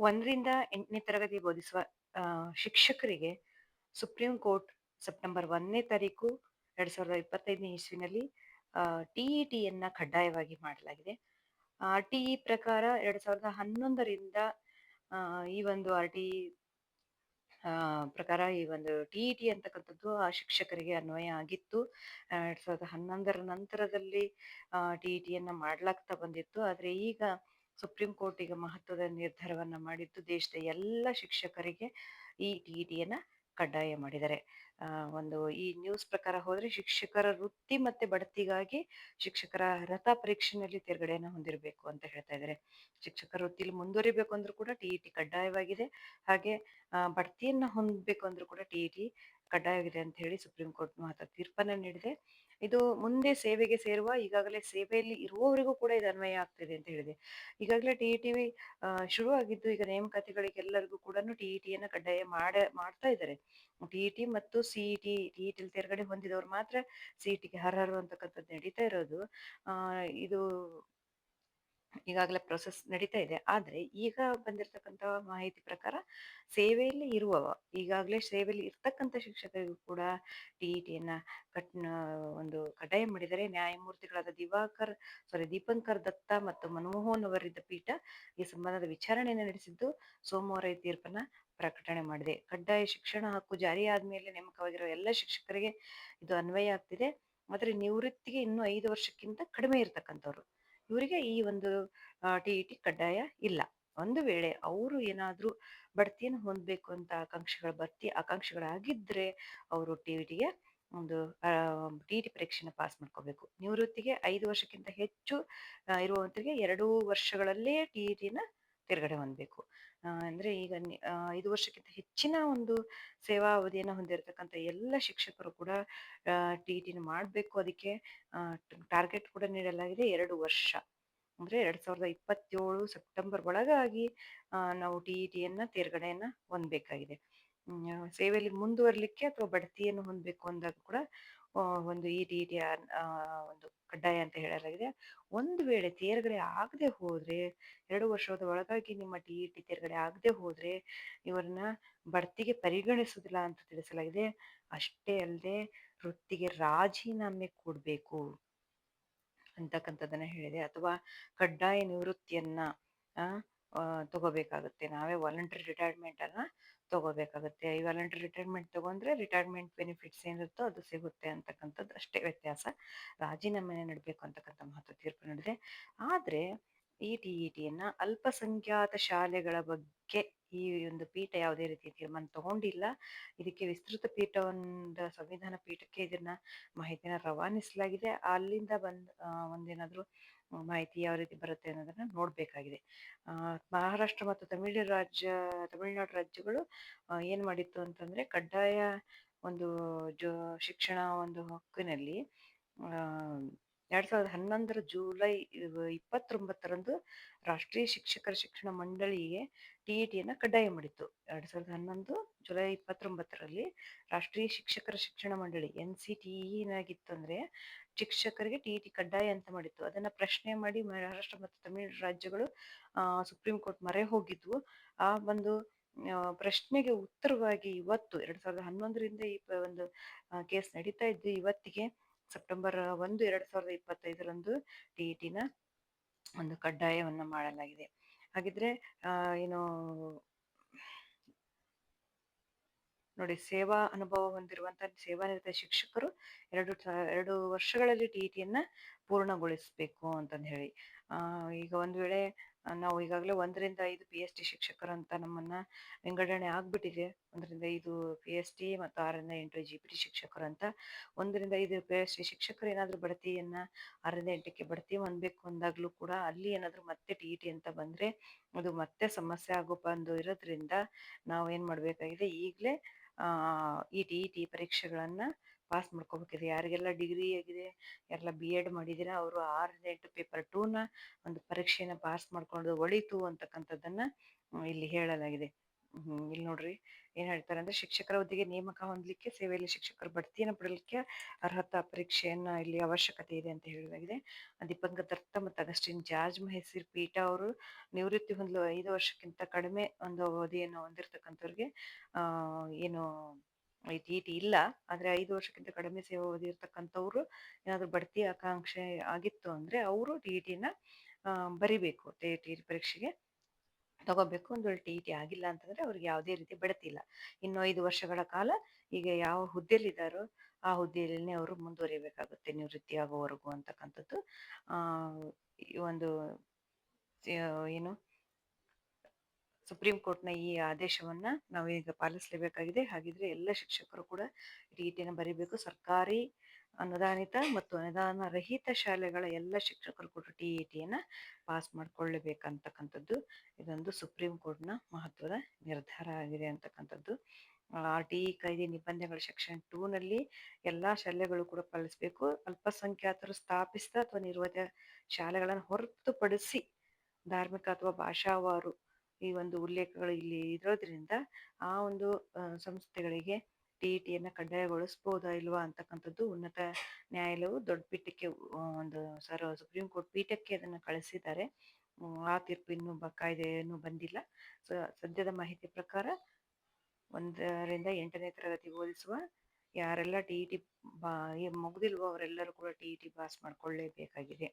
ಒಂದರಿಂದ ಎಂಟನೇ ತರಗತಿ ಬೋಧಿಸುವ ಶಿಕ್ಷಕರಿಗೆ ಸುಪ್ರೀಂ ಕೋರ್ಟ್ ಸೆಪ್ಟೆಂಬರ್ ಒಂದನೇ ತಾರೀಕು ಎರಡ್ ಸಾವಿರದ ಇಪ್ಪತ್ತೈದನೇ ಇಸ್ವಿನಲ್ಲಿ ಟಿಇಟಿಯನ್ನ ಕಡ್ಡಾಯವಾಗಿ ಮಾಡಲಾಗಿದೆ. ಆರ್ ಟಿ ಇ ಪ್ರಕಾರ ಎರಡ್ ಸಾವಿರದ ಹನ್ನೊಂದರಿಂದ ಈ ಒಂದು ಆರ್ ಟಿ ಪ್ರಕಾರ ಈ ಒಂದು ಟಿಇಟಿ ಅಂತಕ್ಕಂಥದ್ದು ಆ ಶಿಕ್ಷಕರಿಗೆ ಅನ್ವಯ ಆಗಿತ್ತು. ಎರಡ್ ಸಾವಿರದ ಹನ್ನೊಂದರ ನಂತರದಲ್ಲಿ ಟಿಇಟಿಯನ್ನ ಮಾಡ್ಲಾಗ್ತಾ ಬಂದಿತ್ತು. ಆದ್ರೆ ಈಗ ಸುಪ್ರೀಂ ಕೋರ್ಟ್ ಈಗ ಮಹತ್ವದ ನಿರ್ಧಾರವನ್ನ ಮಾಡಿದ್ದು ದೇಶದ ಎಲ್ಲ ಶಿಕ್ಷಕರಿಗೆ ಈ ಟಿಇಟಿಯನ್ನ ಕಡ್ಡಾಯ ಮಾಡಿದ್ದಾರೆ. ಒಂದು ಈ ನ್ಯೂಸ್ ಪ್ರಕಾರ ಹೋದ್ರೆ ಶಿಕ್ಷಕರ ವೃತ್ತಿ ಮತ್ತೆ ಬಡ್ತಿಗಾಗಿ ಶಿಕ್ಷಕರ ಅರ್ಹತಾ ಪರೀಕ್ಷೆನಲ್ಲಿ ತೇರ್ಗಡೆಯನ್ನ ಹೊಂದಿರಬೇಕು ಅಂತ ಹೇಳ್ತಾ ಇದ್ದಾರೆ. ಶಿಕ್ಷಕರ ವೃತ್ತಿಲಿ ಮುಂದುವರಿಬೇಕು ಅಂದ್ರೂ ಕೂಡ ಟಿಇಟಿ ಕಡ್ಡಾಯವಾಗಿದೆ. ಹಾಗೆ ಬಡ್ತಿಯನ್ನು ಬಡ್ತಿಯನ್ನ ಹೊಂದಬೇಕು ಅಂದ್ರೂ ಕೂಡ ಟಿಇಟಿ ಕಡ್ಡಾಯವಾಗಿದೆ ಅಂತ ಹೇಳಿ ಸುಪ್ರೀಂ ಕೋರ್ಟ್ ಮಹತ್ವ ತೀರ್ಪನ್ನ ನೀಡಿದೆ. ಇದು ಮುಂದೆ ಸೇವೆಗೆ ಸೇರುವ ಈಗಾಗಲೇ ಸೇವೆಯಲ್ಲಿ ಇರುವವರಿಗೂ ಕೂಡ ಇದು ಅನ್ವಯ ಆಗ್ತಿದೆ ಅಂತ ಹೇಳಿದೆ. ಈಗಾಗಲೇ ಟಿಇಟಿ ಶುರು ಆಗಿದ್ದು ಈಗ ನೇಮಕತೆಗಳಿಗೆ ಎಲ್ಲರಿಗೂ ಕೂಡ ಟಿಇಟಿಯನ್ನ ಕಡ್ಡಾಯ ಮಾಡ, ಮಾಡ್ತಾ ಇದ್ದಾರೆ. ಟಿಇಟಿ ಮತ್ತು ಸಿಇಟಿ ಟಿಇಟಿ ತೇರ್ಗಡೆ ಹೊಂದಿದವರು ಮಾತ್ರ ಸಿಇಟಿಗೆ ಅರ್ಹರು ಅಂತಕ್ಕಂಥದ್ದು ನಡೀತಾ ಇರೋದು. ಇದು ಈಗಾಗಲೇ ಪ್ರೊಸೆಸ್ ನಡೀತಾ ಇದೆ. ಆದರೆ ಈಗ ಬಂದಿರತಕ್ಕಂಥ ಮಾಹಿತಿ ಪ್ರಕಾರ ಸೇವೆಯಲ್ಲಿ ಇರುವವ, ಈಗಾಗಲೇ ಸೇವೆಯಲ್ಲಿ ಇರ್ತಕ್ಕಂಥ ಶಿಕ್ಷಕರಿಗೂ ಕೂಡ ಟಿ ಇ ಟಿಯನ್ನು ಕಟ್ ಒಂದು ಕಡ್ಡಾಯ ಮಾಡಿದರೆ ನ್ಯಾಯಮೂರ್ತಿಗಳಾದ ದಿವಾಕರ್ ಸಾರಿ ದೀಪಂಕರ್ ದತ್ತ ಮತ್ತು ಮನಮೋಹನ್ ಅವರಿದ್ದ ಪೀಠ ಈ ಸಂಬಂಧದ ವಿಚಾರಣೆಯನ್ನು ನಡೆಸಿದ್ದು ಸೋಮವಾರ ಈ ತೀರ್ಪನ್ನ ಪ್ರಕಟಣೆ ಮಾಡಿದೆ. ಕಡ್ಡಾಯ ಶಿಕ್ಷಣ ಹಕ್ಕು ಜಾರಿಯಾದ್ಮೇಲೆ ನೇಮಕವಾಗಿರುವ ಎಲ್ಲ ಶಿಕ್ಷಕರಿಗೆ ಇದು ಅನ್ವಯ ಆಗ್ತಿದೆ. ಆದರೆ ನಿವೃತ್ತಿಗೆ ಇನ್ನೂ ಐದು ವರ್ಷಕ್ಕಿಂತ ಕಡಿಮೆ ಇರ್ತಕ್ಕಂಥವ್ರು. ಇವರಿಗೆ ಈ ಒಂದು ಟಿಇಟಿ ಕಡ್ಡಾಯ ಇಲ್ಲ. ಒಂದು ವೇಳೆ ಅವರು ಏನಾದರೂ ಬಡ್ತಿಯನ್ನು ಹೊಂದಬೇಕು ಅಂತ ಆಕಾಂಕ್ಷೆಗಳು ಬರ್ತಿ, ಆಕಾಂಕ್ಷೆಗಳಾಗಿದ್ರೆ ಅವರು ಟಿಇಟಿಗೆ ಒಂದು ಟಿಇಟಿ ಪರೀಕ್ಷೆನ ಪಾಸ್ ಮಾಡ್ಕೋಬೇಕು. ನಿವೃತ್ತಿಗೆ ಐದು ವರ್ಷಕ್ಕಿಂತ ಹೆಚ್ಚು ಇರುವಂತರಿಗೆ ಎರಡು ವರ್ಷಗಳಲ್ಲೇ ಟಿಇಟಿನ ತೇರ್ಗಡೆ ಹೊಂದಬೇಕು. ಅಂದ್ರೆ ಈಗ ಐದು ವರ್ಷಕ್ಕಿಂತ ಹೆಚ್ಚಿನ ಒಂದು ಸೇವಾ ಅವಧಿಯನ್ನು ಹೊಂದಿರತಕ್ಕಂಥ ಎಲ್ಲ ಶಿಕ್ಷಕರು ಕೂಡ ಟಿ ಟಿನ ಮಾಡಬೇಕು ಅದಕ್ಕೆ ಟಾರ್ಗೆಟ್ ಕೂಡ ನೀಡಲಾಗಿದೆ ಎರಡು ವರ್ಷ. ಅಂದ್ರೆ ಎರಡ್ ಸಾವಿರದ ಇಪ್ಪತ್ತೇಳು ಸೆಪ್ಟೆಂಬರ್ ಒಳಗಾಗಿ ನಾವು ಟಿಯನ್ನು ತೇರ್ಗಡೆಯನ್ನು ಹೊಂದಬೇಕಾಗಿದೆ. ಸೇವೆಯಲ್ಲಿ ಮುಂದುವರಿಲಿಕ್ಕೆ ಅಥವಾ ಬಡ್ತಿಯನ್ನು ಹೊಂದಬೇಕು ಅಂದಾಗ ಕೂಡ ಒಂದು ಈ ರೀತಿಯ ಒಂದು ಕಡ್ಡಾಯ ಅಂತ ಹೇಳಲಾಗಿದೆ. ಒಂದು ವೇಳೆ ತೇರ್ಗಡೆ ಆಗದೆ ಹೋದ್ರೆ, ಎರಡು ವರ್ಷದ ಒಳಗಾಗಿ ನಿಮ್ಮ ಟಿಇಟಿ ತೇರ್ಗಡೆ ಆಗದೆ ಹೋದ್ರೆ, ಇವರನ್ನ ಬಡ್ತಿಗೆ ಪರಿಗಣಿಸುವುದಿಲ್ಲ ಅಂತ ತಿಳಿಸಲಾಗಿದೆ. ಅಷ್ಟೇ ಅಲ್ಲದೆ, ವೃತ್ತಿಗೆ ರಾಜೀನಾಮೆ ಕೊಡಬೇಕು ಅಂತಕ್ಕಂಥದ್ದನ್ನ ಹೇಳಿದೆ. ಅಥವಾ ಕಡ್ಡಾಯ ನಿವೃತ್ತಿಯನ್ನ ತಗೋಬೇಕಾಗುತ್ತೆ. ನಾವೇ ವಾಲಂಟರಿ ರಿಟೈರ್ಮೆಂಟ್ ಅನ್ನ ತಗೋಬೇಕಾಗುತ್ತೆ. ಈ ವಾಲಂಟರಿ ರಿಟೈರ್ಮೆಂಟ್ ತಗೊಂಡ್ರೆ ರಿಟೈರ್ಮೆಂಟ್ ಬೆನಿಫಿಟ್ಸ್ ಏನಿರುತ್ತೋ ಅದು ಸಿಗುತ್ತೆ ಅಂತಕ್ಕಂಥದ್ದು ಅಷ್ಟೇ ವ್ಯತ್ಯಾಸ. ರಾಜೀನಾಮೆ ನಡಬೇಕು ಅಂತಕ್ಕಂಥ ಮಹತ್ವ ತೀರ್ಪು ನಡೆದಿದೆ. ಆದ್ರೆ ಈ ಟಿಇಟಿಯನ್ನ ಅಲ್ಪಸಂಖ್ಯಾತ ಶಾಲೆಗಳ ಬಗ್ಗೆ ಈ ಒಂದು ಪೀಠ ಯಾವುದೇ ರೀತಿ ತೀರ್ಮಾನ ತಗೊಂಡಿಲ್ಲ. ಇದಕ್ಕೆ ವಿಸ್ತೃತ ಪೀಠವೊಂದು, ಸಂವಿಧಾನ ಪೀಠಕ್ಕೆ ಇದನ್ನ ಮಾಹಿತಿನ ರವಾನಿಸಲಾಗಿದೆ. ಅಲ್ಲಿಂದ ಬಂದ್ ಒಂದೇನಾದ್ರೂ ಮಾಹಿತಿ ಯಾವ ರೀತಿ ಬರುತ್ತೆ ಅನ್ನೋದನ್ನ ನೋಡ್ಬೇಕಾಗಿದೆ. ಮಹಾರಾಷ್ಟ್ರ ಮತ್ತು ತಮಿಳು ರಾಜ್ಯ, ತಮಿಳುನಾಡು ರಾಜ್ಯಗಳು ಏನು ಮಾಡಿತ್ತು ಅಂತಂದ್ರೆ ಕಡ್ಡಾಯ ಒಂದು ಜೋ, ಶಿಕ್ಷಣ ಒಂದು ಹಕ್ಕಿನಲ್ಲಿ ಎರಡು ಸಾವಿರದ ಹನ್ನೊಂದರ ಜುಲೈ ಇಪ್ಪತ್ತೊಂಬತ್ತರಂದು ರಾಷ್ಟ್ರೀಯ ಶಿಕ್ಷಕರ ಶಿಕ್ಷಣ ಮಂಡಳಿಗೆ ಟಿಇಟಿಯನ್ನ ಕಡ್ಡಾಯ ಮಾಡಿತ್ತು. ಎರಡ್ ಸಾವಿರದ ಹನ್ನೊಂದು ಜುಲೈ ಇಪ್ಪತ್ತೊಂಬತ್ತರಲ್ಲಿ ರಾಷ್ಟ್ರೀಯ ಶಿಕ್ಷಕರ ಶಿಕ್ಷಣ ಮಂಡಳಿ ಎನ್ ಸಿ ಟಿ ಏನಾಗಿತ್ತು ಅಂದ್ರೆ ಶಿಕ್ಷಕರಿಗೆ ಟಿಇಟಿ ಕಡ್ಡಾಯ ಅಂತ ಮಾಡಿತ್ತು. ಅದನ್ನ ಪ್ರಶ್ನೆ ಮಾಡಿ ಮಹಾರಾಷ್ಟ್ರ ಮತ್ತು ತಮಿಳು ರಾಜ್ಯಗಳು ಸುಪ್ರೀಂ ಕೋರ್ಟ್ ಮರೆ ಹೋಗಿದ್ವು. ಆ ಒಂದು ಪ್ರಶ್ನೆಗೆ ಉತ್ತರವಾಗಿ ಇವತ್ತು, ಎರಡ್ ಸಾವಿರದ ಹನ್ನೊಂದರಿಂದ ಈ ಒಂದು ಕೇಸ್ ನಡೀತಾ ಇದ್ದು, ಇವತ್ತಿಗೆ ಸೆಪ್ಟೆಂಬರ್ ಒಂದು, ಎರಡ್ ಸಾವಿರದ ಇಪ್ಪತ್ತೈದರಂದು ಟಿಇಟಿನ ಒಂದು ಕಡ್ಡಾಯವನ್ನ ಮಾಡಲಾಗಿದೆ. ಹಾಗಿದ್ರೆ ಏನು ನೋಡಿ ಸೇವಾ ಅನುಭವ ಹೊಂದಿರುವಂತಹ ಸೇವಾನಿರತ ಶಿಕ್ಷಕರು ಎರಡು ಎರಡು ವರ್ಷಗಳಲ್ಲಿ ಟಿ ಟಿಯನ್ನ ಪೂರ್ಣಗೊಳಿಸಬೇಕು ಅಂತಂದು ಹೇಳಿ. ಈಗ ಒಂದು ವೇಳೆ ನಾವು ಈಗಾಗಲೇ ಒಂದರಿಂದ ಐದು ಪಿ ಎಚ್ ಡಿ ಶಿಕ್ಷಕರು ಅಂತ ನಮ್ಮನ್ನ ವಿಂಗಡಣೆ ಆಗ್ಬಿಟ್ಟಿದೆ. ಒಂದರಿಂದ ಐದು ಪಿ ಎಚ್ ಡಿ ಮತ್ತು ಆರರಿಂದ ಎಂಟು ಜಿ ಪಿ ಟಿ ಶಿಕ್ಷಕರು ಅಂತ. ಒಂದರಿಂದ ಐದು ಪಿ ಎಚ್ ಡಿ ಶಿಕ್ಷಕರು ಏನಾದರೂ ಬಡ್ತಿಯನ್ನ ಆರರಿಂದ ಎಂಟಕ್ಕೆ ಬಡ್ತಿ ಹೊಂದಬೇಕು ಅಂದಾಗಲೂ ಕೂಡ ಅಲ್ಲಿ ಏನಾದರೂ ಮತ್ತೆ ಟಿ ಟಿ ಅಂತ ಬಂದ್ರೆ ಅದು ಮತ್ತೆ ಸಮಸ್ಯೆ ಆಗೋ ಬಂದು ಇರೋದ್ರಿಂದ ನಾವು ಏನು ಮಾಡಬೇಕಾಗಿದೆ ಈಗಲೇ ಆ, ಈ ಇ ಟಿ ಪರೀಕ್ಷೆಗಳನ್ನ ಪಾಸ್ ಮಾಡ್ಕೋಬೇಕಿದೆ ಯಾರಿಗೆಲ್ಲ ಡಿಗ್ರಿ ಆಗಿದೆ ಎಲ್ಲ ಬಿ ಎಡ್ ಮಾಡಿದ್ದೀರಾ, ಅವರು ಆರ್ ಎಂಟು ಪೇಪರ್ ಟೂನ ಒಂದು ಪರೀಕ್ಷೆನ ಪಾಸ್ ಮಾಡ್ಕೊಂಡು ಒಳಿತು ಅಂತಕ್ಕಂಥದ್ದನ್ನ ಇಲ್ಲಿ ಹೇಳಲಾಗಿದೆ. ಇಲ್ಲಿ ನೋಡ್ರಿ ಏನ್ ಹೇಳ್ತಾರೆ ಅಂದ್ರೆ ಶಿಕ್ಷಕರ ಹುದ್ದೆಗೆ ನೇಮಕ ಹೊಂದಲಿಕ್ಕೆ ಸೇವೆಯಲ್ಲಿ ಶಿಕ್ಷಕರ ಬಡ್ತಿಯನ್ನು ಪಡೆಯಲಿಕ್ಕೆ ಅರ್ಹತಾ ಪರೀಕ್ಷೆಯನ್ನ ಇಲ್ಲಿ ಅವಶ್ಯಕತೆ ಇದೆ ಅಂತ ಹೇಳಲಾಗಿದೆ ದಿಪಂಗ ದತ್ತ ಮತ್ತು ಅಗಸ್ಟಿನ್ ಜಾರ್ಜ್ ಮಹೇಸಿರ್ ಪೀಠ ಅವರು ನಿವೃತ್ತಿ ಹೊಂದಲು ಐದು ವರ್ಷಕ್ಕಿಂತ ಕಡಿಮೆ ಒಂದು ಅವಧಿಯನ್ನು ಹೊಂದಿರತಕ್ಕಂಥವ್ರಿಗೆ ಏನು ಟಿ ಟಿ ಇಲ್ಲ, ಆದ್ರೆ ಐದು ವರ್ಷಕ್ಕಿಂತ ಕಡಿಮೆ ಸೇವೆ ಇರ್ತಕ್ಕಂಥವ್ರು ಏನಾದ್ರು ಬಡ್ತಿ ಆಕಾಂಕ್ಷೆ ಆಗಿತ್ತು ಅಂದ್ರೆ ಅವರು ಟಿ ಟಿನ ಬರಿಬೇಕು ಟಿ ಟಿ ಪರೀಕ್ಷೆಗೆ. ತಗೋಬೇಕು ಒಂದು ಟಿ ಟಿ ಆಗಿಲ್ಲ ಅಂತಂದ್ರೆ ಅವ್ರಿಗೆ ಯಾವುದೇ ರೀತಿ ಬಿಡತಿಲ್ಲ ಇನ್ನು ಐದು ವರ್ಷಗಳ ಕಾಲ ಈಗ ಯಾವ ಹುದ್ದೆಯಲ್ಲಿದ್ದಾರೋ ಆ ಹುದ್ದೆಯಲ್ಲೇ ಅವರು ಮುಂದುವರಿಬೇಕಾಗುತ್ತೆ ನಿವೃತ್ತಿ ಆಗೋವರೆಗೂ ಈ ಒಂದು ಏನು ಸುಪ್ರೀಂ ಕೋರ್ಟ್ನ ಈ ಆದೇಶವನ್ನ ನಾವೀಗ ಪಾಲಿಸಲೇಬೇಕಾಗಿದೆ. ಹಾಗಿದ್ರೆ ಎಲ್ಲ ಶಿಕ್ಷಕರು ಕೂಡ ಟಿ ಬರೀಬೇಕು. ಸರ್ಕಾರಿ ಅನುದಾನಿತ ಮತ್ತು ಅನುದಾನ ರಹಿತ ಶಾಲೆಗಳ ಎಲ್ಲ ಶಿಕ್ಷಕರು ಕೂಡ ಟಿ ಇ ಟಿಯನ್ನು ಪಾಸ್ ಮಾಡಿಕೊಳ್ಳಬೇಕಂತಕ್ಕಂಥದ್ದು ಇದೊಂದು ಸುಪ್ರೀಂ ಕೋರ್ಟ್ನ ಮಹತ್ವದ ನಿರ್ಧಾರ ಆಗಿದೆ ಅಂತಕ್ಕಂಥದ್ದು. ಆರ್ ಟಿ ಇ ಕಾಯ್ದೆ ನಿಬಂಧನೆಗಳ ಸೆಕ್ಷನ್ ಟೂನಲ್ಲಿ ನಲ್ಲಿ ಎಲ್ಲಾ ಶಾಲೆಗಳು ಕೂಡ ಪಾಲಿಸಬೇಕು. ಅಲ್ಪಸಂಖ್ಯಾತರು ಸ್ಥಾಪಿಸಿದ ಅಥವಾ ನಿರ್ವಹಿತ ಶಾಲೆಗಳನ್ನು ಹೊರತುಪಡಿಸಿ ಧಾರ್ಮಿಕ ಅಥವಾ ಭಾಷಾವಾರು ಈ ಒಂದು ಉಲ್ಲೇಖಗಳು ಇಲ್ಲಿ ಇರೋದ್ರಿಂದ ಆ ಒಂದು ಸಂಸ್ಥೆಗಳಿಗೆ ಟಿ ಟಿಯನ್ನ ಕಡ್ಡಾಯಗೊಳಿಸಬಹುದಾ ಇಲ್ವಾ ಅಂತಕ್ಕಂಥದ್ದು ಉನ್ನತ ನ್ಯಾಯಾಲಯವು ದೊಡ್ಡ ಪೀಠಕ್ಕೆ ಒಂದು ಸರ್, ಸುಪ್ರೀಂ ಕೋರ್ಟ್ ಪೀಠಕ್ಕೆ ಅದನ್ನ ಕಳಿಸಿದ್ದಾರೆ. ಆ ತೀರ್ಪು ಇನ್ನೂ ಕಾಯ್ದೆ ಬಂದಿಲ್ಲ. ಸೊ, ಸದ್ಯದ ಮಾಹಿತಿ ಪ್ರಕಾರ ಒಂದರಿಂದ ಎಂಟನೇ ತರಗತಿ ಓದಿಸುವ ಯಾರೆಲ್ಲ ಟಿ ಇ ಟಿ ಬಾ ಮುಗ್ದಿಲ್ವೋ ಅವರೆಲ್ಲರೂ ಕೂಡ ಟಿ ಇ ಟಿ ಪಾಸ್ ಮಾಡ್ಕೊಳ್ಳೇಬೇಕಾಗಿದೆ.